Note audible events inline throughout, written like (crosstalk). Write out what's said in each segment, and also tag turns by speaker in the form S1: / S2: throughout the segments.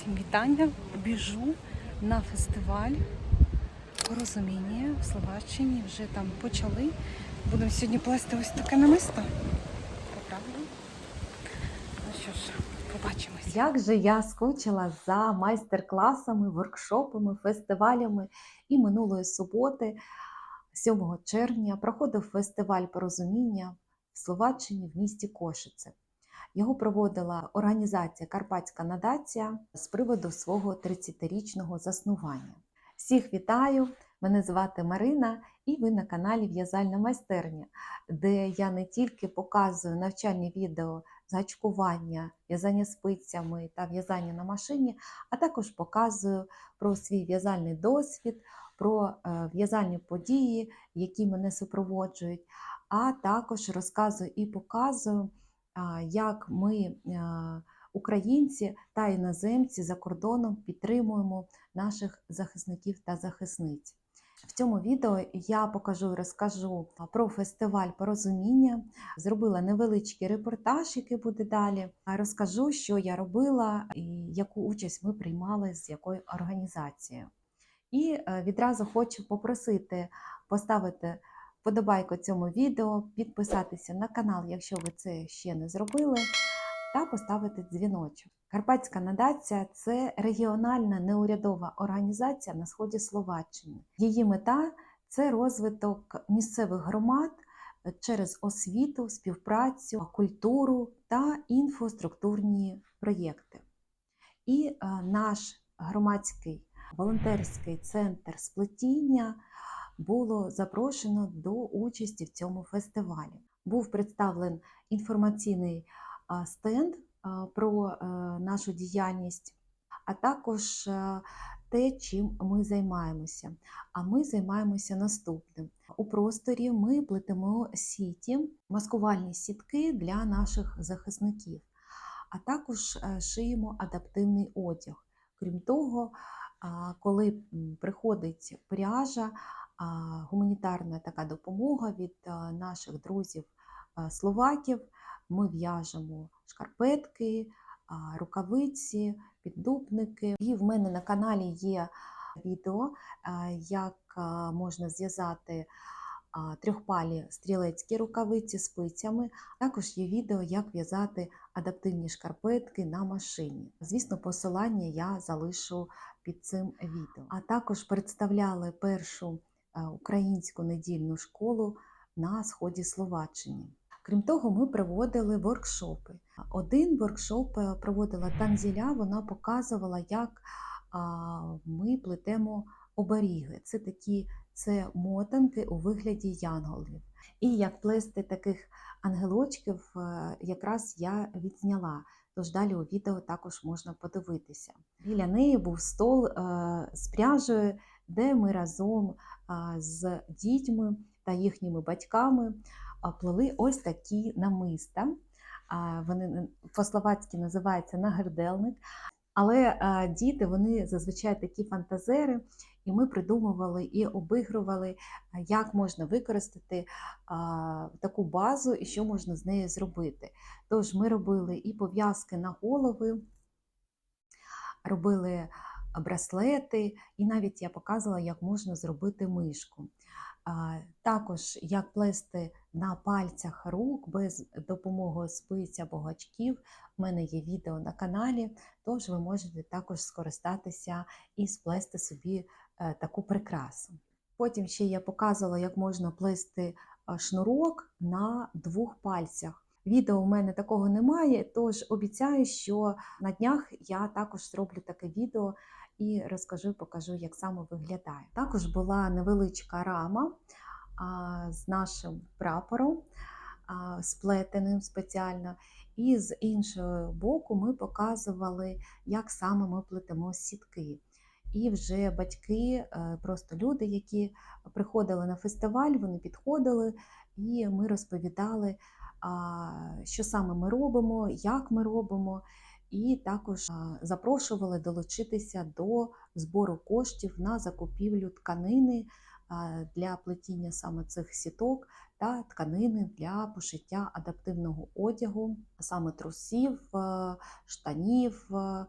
S1: Всім вітання. Біжу на фестиваль порозуміння в Словаччині. Вже там почали. Будемо сьогодні плести ось таке намисто. Поправлю. Ну що ж, побачимось.
S2: Як же я скучила за майстер-класами, воркшопами, фестивалями. І минулої суботи, 7 червня, проходив фестиваль порозуміння в Словаччині в місті Кошице. Його проводила організація Карпатська надація з приводу свого 30-річного заснування. Всіх вітаю! Мене звати Марина, і ви на каналі В'язальна майстерня, де я не тільки показую навчальні відео з гачкування, в'язання спицями та в'язання на машині, а також показую про свій в'язальний досвід, про е, в'язальні події, які мене супроводжують, а також розказую і показую, як ми, українці та іноземці за кордоном підтримуємо наших захисників та захисниць. В цьому відео я покажу і розкажу про фестиваль порозуміння. Зробила невеличкий репортаж, який буде далі. Розкажу, що я робила і яку участь ми приймали з якою організацією. І е, відразу хочу попросити поставити вподобайку цьому відео, підписатися на канал, якщо ви це ще не зробили, та поставити дзвіночок. Карпатська надація це регіональна неурядова організація на сході Словаччини. Її мета це розвиток місцевих громад через освіту, співпрацю, культуру та інфраструктурні проєкти. І е, наш громадський волонтерський центр сплетіння було запрошено до участі в цьому фестивалі. Був представлений інформаційний стенд про е, нашу діяльність, а також е, те, чим ми займаємося. А ми займаємося наступним. У просторі ми плетемо сіті, маскувальні сітки для наших захисників, а також е, шиємо адаптивний одяг. Крім того, коли приходить пряжа, гуманітарна така допомога від наших друзів-словаків. ми в'яжемо шкарпетки, рукавиці, піддупники. І в мене на каналі є відео, як можна зв'язати трьохпалі стрілецькі рукавиці спицями. Також є відео, як в'язати адаптивні шкарпетки на машині. Звісно, посилання я залишу під цим відео. А також представляли першу е, українську недільну школу на сході Словаччини. Крім того, ми проводили воркшопи. Один воркшоп е, проводила Танзіля, вона показувала, як ми плетемо оберіги. Це такі це мотанки у вигляді янголів. І як плести таких ангелочків, е, якраз я відзняла. Тож далі у відео також можна подивитися. Біля неї був стол е, з пряжею, де ми разом з дітьми та їхніми батьками плели ось такі намиста. Вони по-словацьки називаються нагерделник. Але діти вони зазвичай такі фантазери, і ми придумували і обігрували, як можна використати таку базу і що можна з нею зробити. Тож ми робили і пов'язки на голови, робили браслети, і навіть я показувала, як можна зробити мишку. Також як плести на пальцях рук без допомоги спиць або гачків. У мене є відео на каналі, тож ви можете також скористатися і сплести собі е, таку прикрасу. Потім ще я показувала, як можна плести шнурок на двох пальцях. Відео у мене такого немає, тож обіцяю, що на днях я також зроблю таке відео і розкажу, покажу, як саме виглядає. Також була невеличка рама з нашим прапором, сплетеним спеціально. І з іншого боку ми показували, як саме ми плетемо сітки. І вже батьки, е, просто люди, які приходили на фестиваль, вони підходили, і ми розповідали, що саме ми робимо, як ми робимо, і також запрошували долучитися до збору коштів на закупівлю тканини для плетіння саме цих сіток та тканини для пошиття адаптивного одягу, саме трусів, е, штанів, е,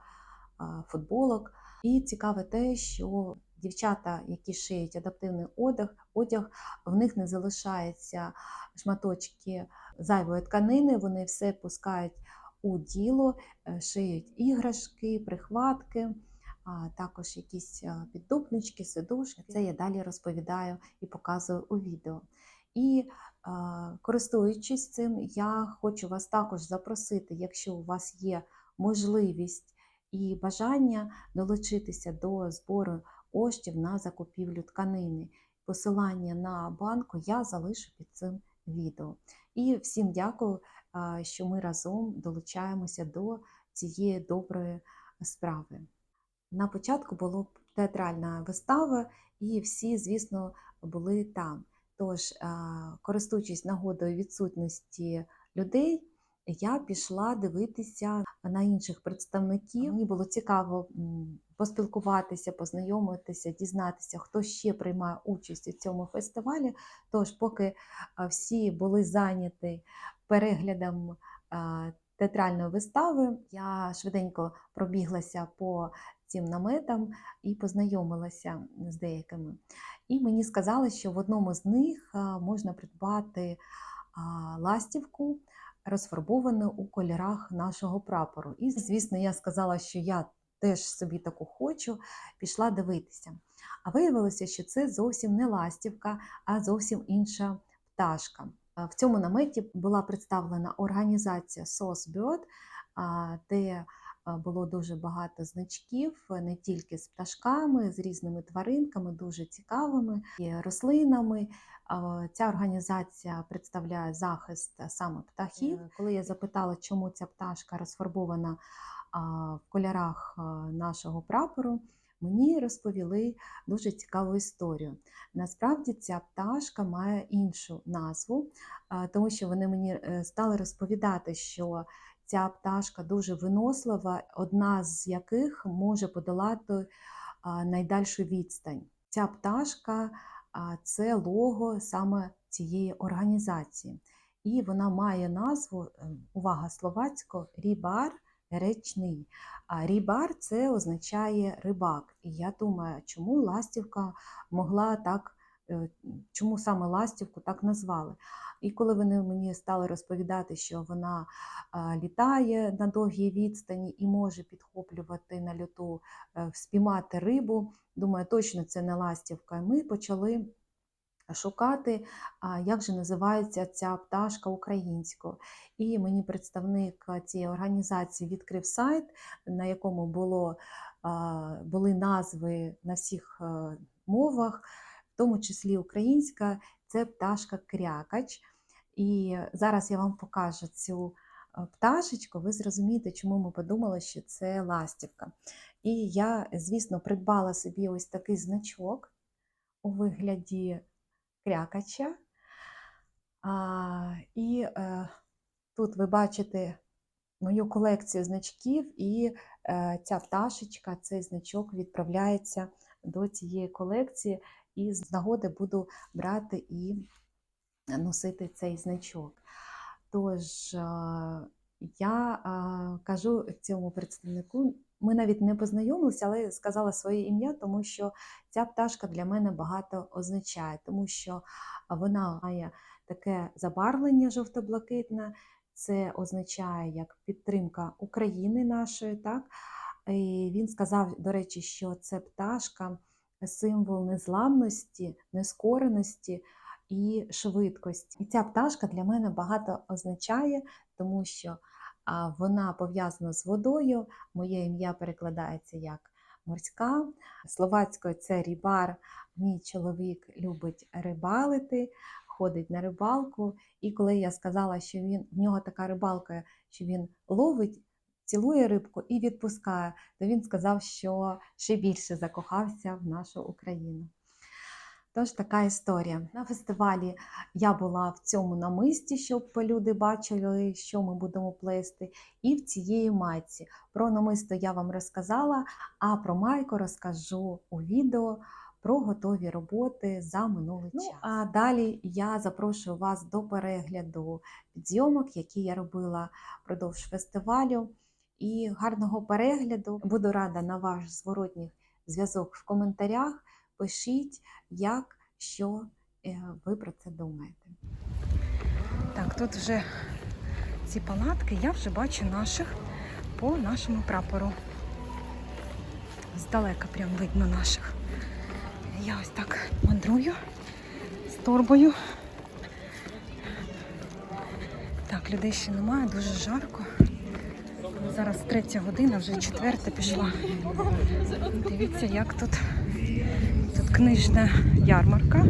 S2: футболок. І цікаве те, що дівчата, які шиють адаптивний одяг, одяг, в них не залишається шматочки зайвої тканини, вони все пускають у діло, е, шиють іграшки, прихватки, а також якісь е, піддупнички, сидушки. Це я далі розповідаю і показую у відео. І е, користуючись цим, я хочу вас також запросити, якщо у вас є можливість і бажання долучитися до збору коштів на закупівлю тканини. Посилання на банку я залишу під цим відео. І всім дякую, що ми разом долучаємося до цієї доброї справи. На початку була театральна вистава, і всі, звісно, були там. Тож, користуючись нагодою відсутності людей, я пішла дивитися на інших представників. Мені було цікаво поспілкуватися, познайомитися, дізнатися, хто ще приймає участь у цьому фестивалі. Тож, поки всі були зайняті переглядом театральної вистави, я швиденько пробіглася по цим наметам і познайомилася з деякими. І мені сказали, що в одному з них можна придбати ластівку, розфарбовану у кольорах нашого прапору. І, звісно, я сказала, що я теж собі таку хочу, пішла дивитися. А виявилося, що це зовсім не ластівка, а зовсім інша пташка. В цьому наметі була представлена організація SOSBIRD, де було дуже багато значків, не тільки з пташками, з різними тваринками, дуже цікавими, і рослинами. Ця організація представляє захист саме птахів. Е, Коли я запитала, чому ця пташка розфарбована в кольорах нашого прапору, мені розповіли дуже цікаву історію. Насправді ця пташка має іншу назву, тому що вони мені е, стали розповідати, що ця пташка дуже винослива, одна з яких може подолати найдальшу відстань. Ця пташка це лого саме цієї організації. І вона має назву, е, увага словацько, рібар речний. А рібар це означає рибак. І я думаю, чому ластівка могла так, чому саме ластівку так назвали. І коли вони мені стали розповідати, що вона літає на довгій відстані і може підхоплювати на льоту, е, спіймати рибу, думаю, точно це не ластівка. І ми почали шукати, як же називається ця пташка українською. І мені представник цієї організації відкрив сайт, на якому було, були назви на всіх е, мовах, тому числі українська, це пташка крякач. І зараз я вам покажу цю е, пташечку, ви зрозумієте, чому ми подумали, що це ластівка. І я, звісно, придбала собі ось такий значок у вигляді крякача. А, і е, тут ви бачите мою колекцію значків, і е, ця пташечка, цей значок відправляється до цієї колекції, і з нагоди буду брати і носити цей значок. Тож, е, я е, кажу цьому представнику, ми навіть не познайомилися, але сказала своє ім'я, тому що ця пташка для мене багато означає, тому що вона має таке забарвлення жовто-блакитне, це означає як підтримка України нашої. так? І він сказав, до речі, що це пташка символ незламності, нескореності і швидкості. І ця пташка для мене багато означає, тому що вона пов'язана з водою. Моє ім'я перекладається як морська. Словацькою це рібар. Мій чоловік любить рибалити, ходить на рибалку. І коли я сказала, що він в нього така рибалка, що він ловить, цілує рибку і відпускає, то він сказав, що ще більше закохався в нашу Україну. Тож така історія. На фестивалі я була в цьому намисті, щоб люди бачили, що ми будемо плести, і в цієї майці. Про намисто я вам розказала, а про майку розкажу у відео про готові роботи за минулий час. Ну, а далі я запрошую вас до перегляду підйомок, які я робила впродовж фестивалю. І гарного перегляду. Буду рада на ваш зворотній зв'язок в коментарях. Пишіть, як, що е, ви про це думаєте.
S1: Так, тут вже ці палатки, я вже бачу наших по нашому прапору. Здалека прям видно наших. Я ось так мандрую з торбою. Так, людей ще немає, дуже жарко. Зараз третя година, вже четверта пішла. Дивіться, як тут. Тут книжна ярмарка.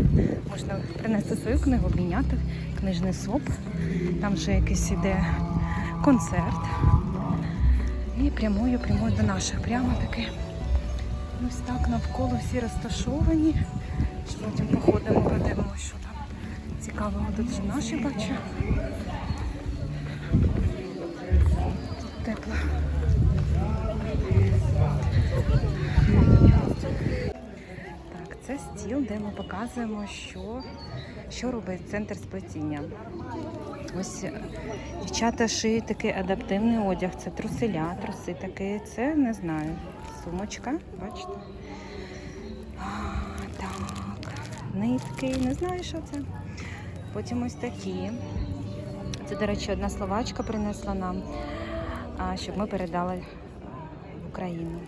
S1: Можна принести свою книгу, обміняти. Книжний соп. Там вже якийсь іде концерт. І прямую, прямую до наших. Прямо таки. Ось так навколо всі розташовані. Потім походимо, подивимося, що там цікавого. Тут вже наші бачу. Тут. Так, це стіл, де ми показуємо, що, що робить центр сплетіння. Ось е, дівчата шиють такий адаптивний одяг. Це труселя, труси такі. Це не знаю. Сумочка, бачите? Так, нитки, не знаю, що це. Потім ось такі. Це, до речі, одна словачка принесла нам, щоб ми передали е, в Україну.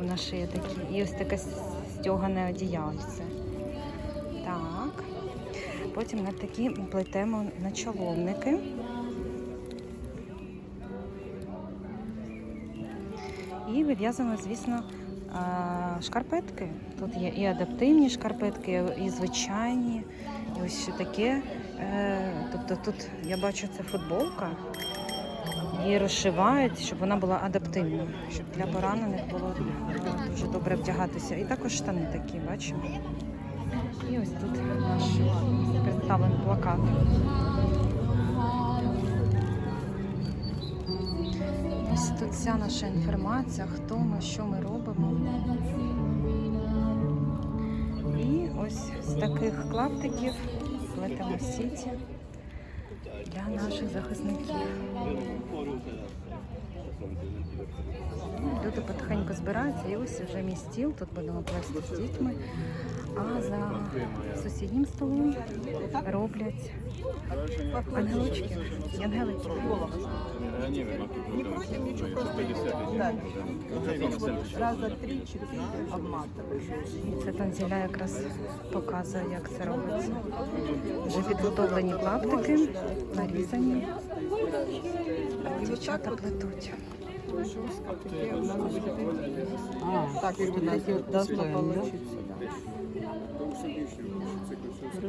S1: Вона шиє такі. І ось таке стягане одіяльце. Так. Потім на такі плетемо на чоловники. І вив'язуємо, звісно, шкарпетки. Тут є і адаптивні шкарпетки, і звичайні, і ось ще таке. Е, Тобто тут я бачу це футболка. Її розшивають, щоб вона була адаптивною, щоб для поранених було дуже добре вдягатися. І також штани такі, бачимо. І ось тут наш представлений плакат. Ось тут вся наша інформація, хто ми, що ми робимо. І ось з таких клаптиків плетемо сіті для наших захисників. Люди потихеньку збираються, і ось вже мій стіл. Тут будемо плести з дітьми. А за сусіднім столом роблять ангелочки. Ангелики.
S3: Не против, ничего, просто три-четыре обматываешь.
S1: І це танзіля якраз показує, як це робиться. Вже підготовлені клаптики, нарізані. Дівчата плетуть.
S3: Такие у нас были. Так, вот такие вот должно получиться. да.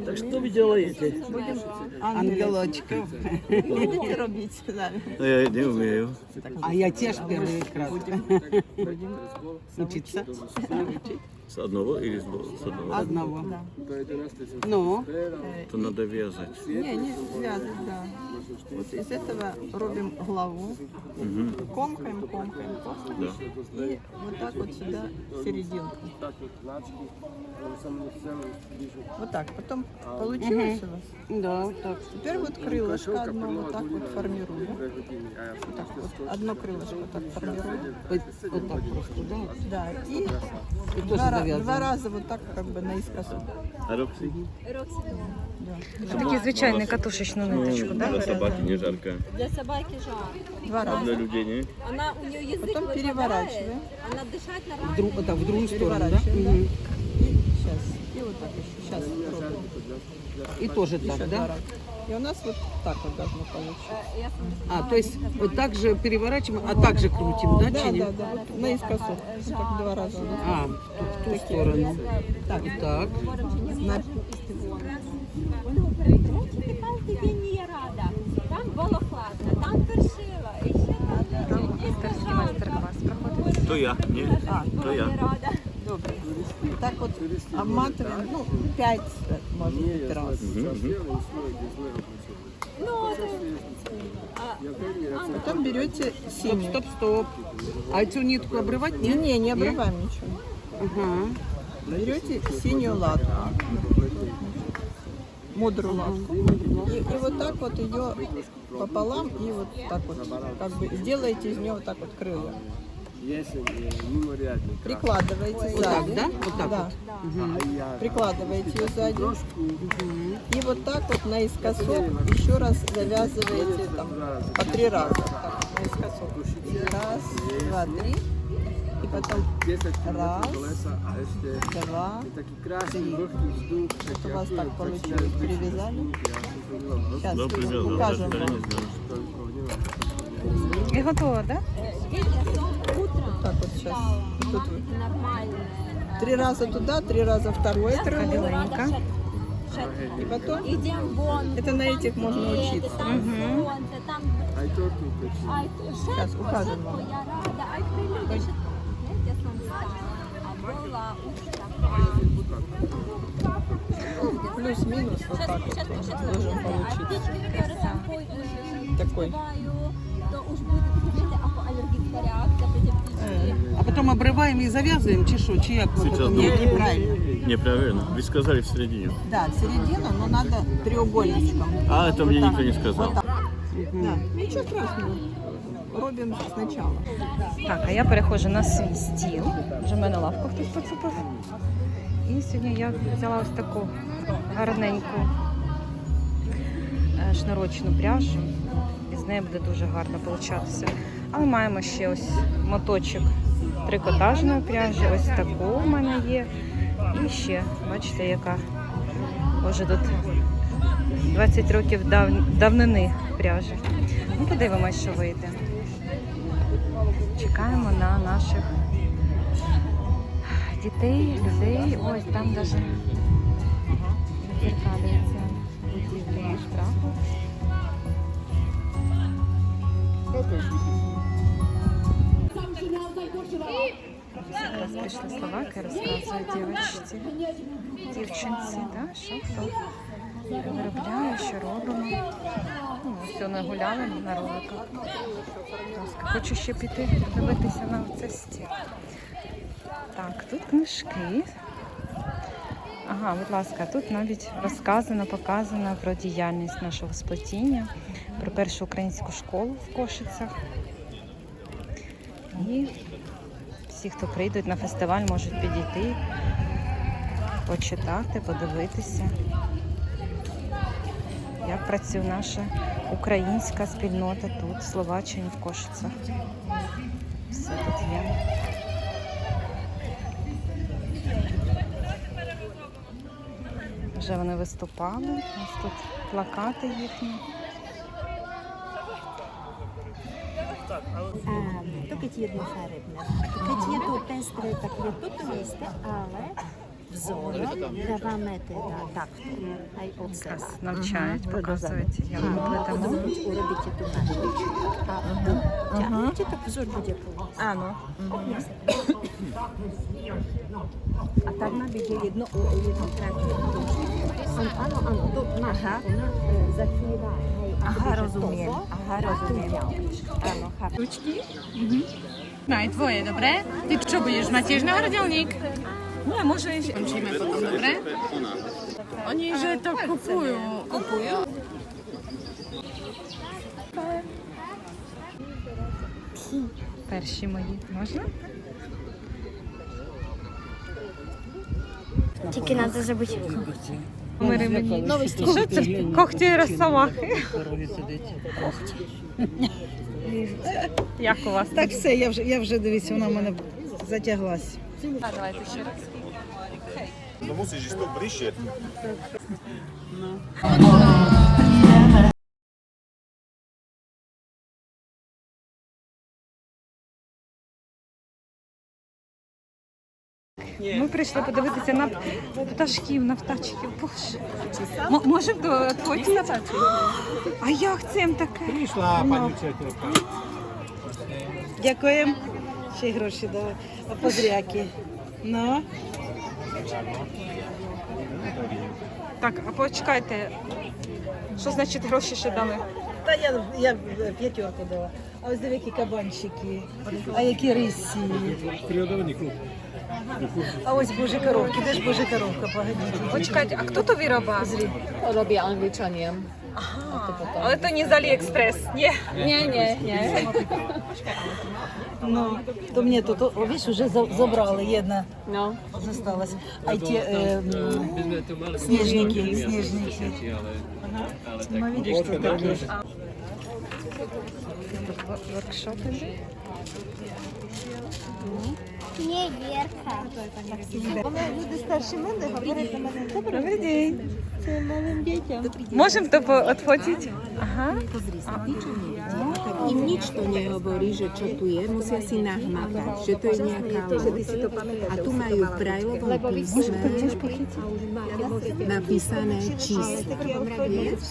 S4: Так что вы делаете?
S3: Будем ангелочков робить. да.
S4: Я не умею.
S5: А я теж первый раз
S3: Будем
S5: учиться
S4: С одного или с двух? С одного.
S5: одного. Ну,
S4: То надо вязать.
S3: Не, не связывать, да. Вот из этого робим главу,
S4: Мгм.
S3: комкаем, комкаем, комкаем.
S4: Да.
S3: И вот так вот сюда серединку. Вот так. Потом получилось у вас?
S5: да, вот так.
S3: Теперь вот крылышко одно вот так вот формируем. Вот так вот. Одно крылышко так формируем.
S5: Вот, вот так просто, да.
S3: Да. И
S5: И
S3: два, ра-
S5: завязываем.
S3: два раза вот так как бы наискосок.
S4: А Рокси?
S1: Це такий звичайний катушечну ниточку,
S4: Для
S1: да?
S4: собаки не жарко.
S6: Для собаки жарко.
S3: Два
S4: А
S3: раза.
S4: для людей не?
S6: Она у нее язык
S3: Потом
S6: выпадает,
S3: переворачиваем.
S6: Она дышать
S5: В,
S6: нормально.
S5: друг, это, в другую сторону, да?
S3: Переворачиваем, да.
S5: Мгм.
S3: И сейчас. И вот так еще. Сейчас пробуем.
S5: И тоже
S3: Еще
S5: так,
S3: два
S5: да?
S3: И у нас вот так вот должно получиться.
S6: Я
S5: А, то есть вот так же переворачиваем, а так же крутим, да,
S3: Да,
S5: чиним?
S3: да, да. Вот наискосок. Вот так два раза.
S5: А, в ту сторону.
S3: Так.
S5: Вот так.
S3: На
S6: Вони говорять, «Ой, ти кажеш, ти не рада. Там було хладно, там першило. І ще там,
S1: майстер-клас проходить.
S4: То я. Не.
S3: А,
S4: То я.
S6: рада.
S3: Добре. Так вот обматываем, ну, пять, может быть, раз.
S4: Мгм, мгм.
S6: Ну, це...
S3: Потом берете
S5: Стоп,
S3: синюю.
S5: стоп, стоп. А эту нитку обрывать?
S3: Не,
S5: Нет?
S3: не, не обрываем ничего.
S5: Ага.
S3: Берете синюю латку. мудрую лапку. И, и вот так вот ее пополам и вот так вот как бы сделаете из нее вот так вот крылья. Прикладываете
S5: Вот так,
S3: сзади.
S5: да? Вот так
S3: Да.
S5: вот. Мгм.
S3: Прикладываете ее сзади. И вот так вот наискосок еще раз завязываете там по три раза. Так, наискосок. Раз, два, три. И потом раз, два, три. Вот у вас так получилось. Перевязали. Сейчас
S4: Да, да,
S3: вам.
S1: І готово, так?
S3: Вот так вот сейчас. Тут вы.
S6: Нормальная.
S3: Три раза туда, три раза второе крыло.
S1: Біленька.
S3: И потом
S6: Идем вон.
S3: это на этих можно учиться.
S6: Там
S1: Мгм.
S6: вон, та там. Ай,
S3: Сейчас
S6: швидко,
S3: покажемо
S6: швидко,
S3: вам.
S6: я рада. Ай, прилюдя, що знаєте, сам стала. А була уж така.
S3: Плюс-минус вот так вот должен получиться. Такой.
S6: То уж буде, знаєте, або алергічна
S5: потом обрываем и завязываем, чи що, чи як ми
S4: Сейчас
S5: потім?
S4: думаю.
S5: Ні, неправильно.
S4: Неправильно. Вы сказали в середине.
S3: Да, середину, но надо треугольничком.
S4: А, это мне
S3: Вот
S4: никто
S3: так.
S4: не сказал.
S3: Вот так. Да, ничего страшного. Робим сначала.
S1: Так, а я переходжу на свій стіл. Вже в мене лавку хтось поцупив. І сьогодні я взяла ось таку гарненьку е, шнурочну пряжу. І з неї буде дуже гарно получатися. Але маємо ще ось моточок трикотажної пряжі. Ось таку в мене є. І ще, бачите, яка вже тут 20 років дав... давнини пряжі. Ну, подивимось, що вийде. Чекаємо на наших дітей, людей. Ось там навіть зеркалюється будівлі штрафу. Зараз пішли словаки, розказують дівчинці, дівчинці, да, що хто виробляє, що робимо. Ну, ось вони гуляли на роликах. Хочу ще піти подивитися на цей стіл. Так, тут книжки. Ага, будь ласка, тут навіть розказано, показано про діяльність нашого сплетіння, про першу українську школу в Кошицях. І всі, хто прийдуть на фестиваль, можуть підійти, почитати, подивитися, як працює наша українська спільнота тут, в Словаччині, в Кошицях. Все тут є. Вже вони виступали. Ось тут плакати їхні.
S7: To pestré, tak je toto isté, ale vzor dávame teda takto, aj od seba.
S1: Якраз навчають, показують, ми
S7: A potom
S1: плетемо.
S7: buď urobíte tu naštičku a ťahnete, tak vzor bude plný.
S3: Áno.
S7: Nech sa páči. A tak má byť že jedno, jedno krátký On, áno, áno, to má, ona e, zakrýva, hej,
S6: Aha,
S7: akoby, že
S6: rozumiem.
S7: toto
S6: Aha,
S7: a tu
S6: rozumiem.
S7: ďalej. Áno, chápem.
S8: No i twoje, dobre? Ty čo budeš mať tiež náhrdelník? No a może skończymy potom, dobre? Oni, że to kupują. Kupują?
S1: Перші мої. Можна?
S9: Тільки треба забути.
S1: Що це? Когті росомахи. Як у вас?
S5: Так все, я вже, я вже дивіться, вона в мене затяглась.
S1: Давайте ще раз.
S10: No musíš ísť tu
S1: Ми прийшли подивитися на пташків, на птачків. Боже. М- Можемо до твоїх А як цим таке?
S5: Дякуємо. Ще й гроші дали. А позряки. Ну,
S1: Так, а почекайте. Що значить гроші ще дали?
S5: та я, я п'ятерку дала.
S11: А ось диви, які кабанчики, а які рисі. А ось божі коровки, де ж божа коровка, погодіть.
S1: Почекайте, а хто то вироба?
S7: Robię Angličanie.
S1: Але то не з Аліекспрес. Ні.
S7: Nie, nie, nie.
S11: Ну, то мені тут, о, видиш, вже за- забрали, jedna
S7: No.
S11: зосталась. А й ті е, м, сніжники, сніжники. Ну, видиш, тут такі.
S1: Воркшопи.
S12: Nie, Wierka.
S1: Добрий день. Можемо то відфотити? Ага.
S7: Im nič to nehovorí, že čo tu je, musia si nahmatať, že to je nejaká loď. A tu majú v brajlovom písme napísané číslo. Vieš?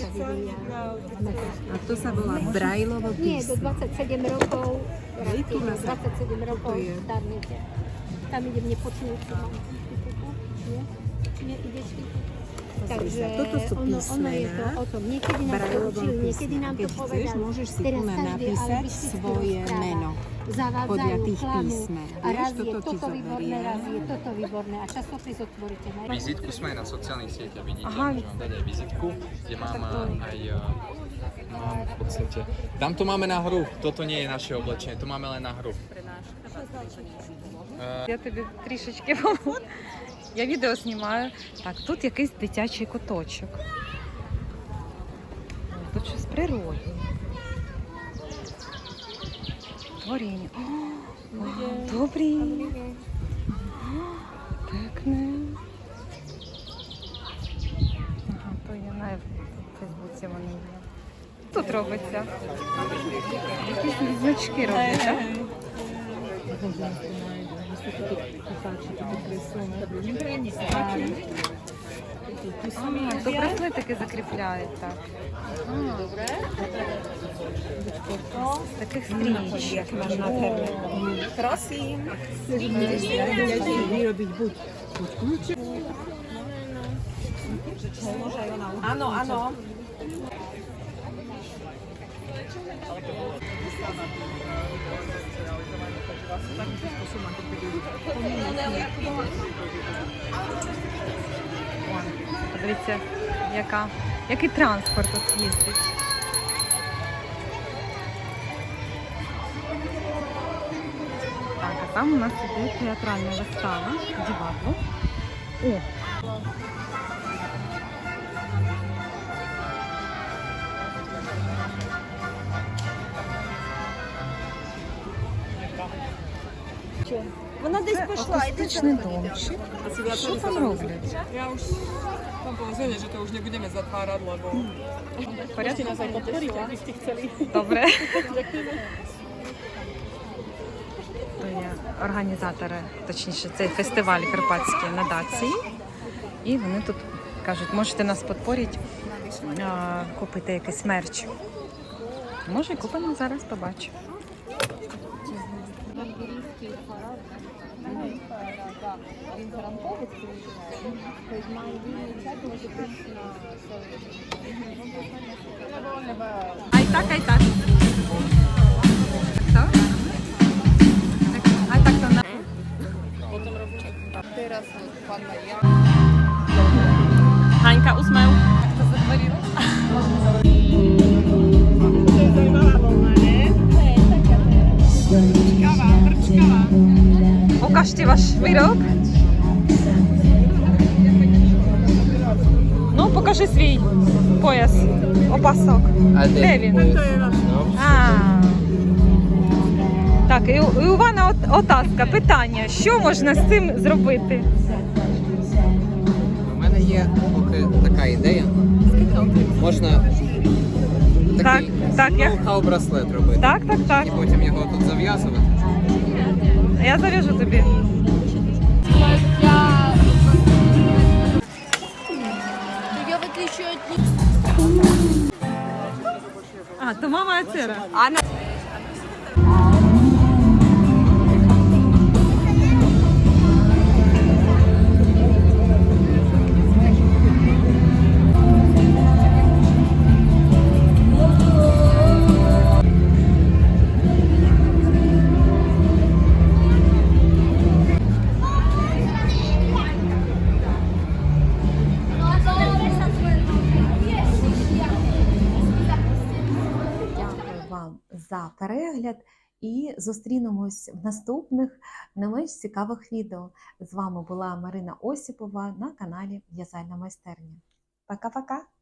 S7: A to sa volá brajlovo
S12: Nie, do
S7: písmo.
S12: 27 rokov.
S7: tu na
S12: 27 rokov
S7: To je.
S12: starnete. Tam ide mne počnúť. Nie? Nie, ideš Takže
S7: toto sú
S12: ono, ono je to o tom. Niekedy nám to učili, niekedy nám to
S7: Keď chceš, môžeš si
S12: Teraz
S7: tu napísať svoje meno. Podľa tých písmen.
S12: A raz je
S7: toto
S12: výborné, raz je toto výborné. A časopis otvoríte. ne?
S9: Vizitku sme aj na sociálnych sieťach, vidíte,
S1: Aha.
S9: môžem vám dať aj vizitku, kde mám aj eh, v podstate. Tamto máme na hru, toto nie je naše oblečenie, to máme len na hru.
S1: Я тобі трішечки помогу. Я відео знімаю. Так, тут якийсь дитячий куточок. Тут щось природне. Творіння. Добрі. О, Пекне. Ага, то я в Фейсбуці вони є. Тут робиться. Якісь значки роблять, так? А, то браслетики закріпляють так. А, з таких стрічок.
S11: Красиві. Áno, áno.
S1: Подивіться, яка, який транспорт тут їздить. Так, а там у нас іде театральна вистава Дівабло. О!
S11: Вона десь
S1: Це
S11: пішла.
S1: акустичний домчик. Що там роблять?
S13: Ja už mám povedané, že to už nebudeme zatvárať, lebo
S1: Порядку?
S13: nás aj podporíte, aby ste chceli.
S1: Добре. (laughs) То є організатори, точніше, цей фестиваль Карпатські надації. І вони тут кажуть, можете нас підпорити, купити якийсь мерч. Може, купимо зараз, побачимо. А й так, а й так. Так, так? А так то на...
S14: Hańka ósmeł.
S1: Хто затворив? Покажте ваш вирок. Ну, покажи свій пояс, опасок. Де він? А. Так, і, у- Івана от, Отаска питання, що можна з цим зробити?
S9: У мене є поки така ідея. Можна
S1: Так,
S9: такий
S1: так, я-
S9: ноу-хау браслет робити.
S1: Так, так, так.
S9: І потім його тут зав'язувати.
S1: Я зав'яжу тобі.
S12: Я виключую
S1: А, то мама
S2: перегляд зустрінемось в наступних не менш цікавих відео. З вами була Марина Осіпова на каналі В'язальна майстерня. Пока-пока!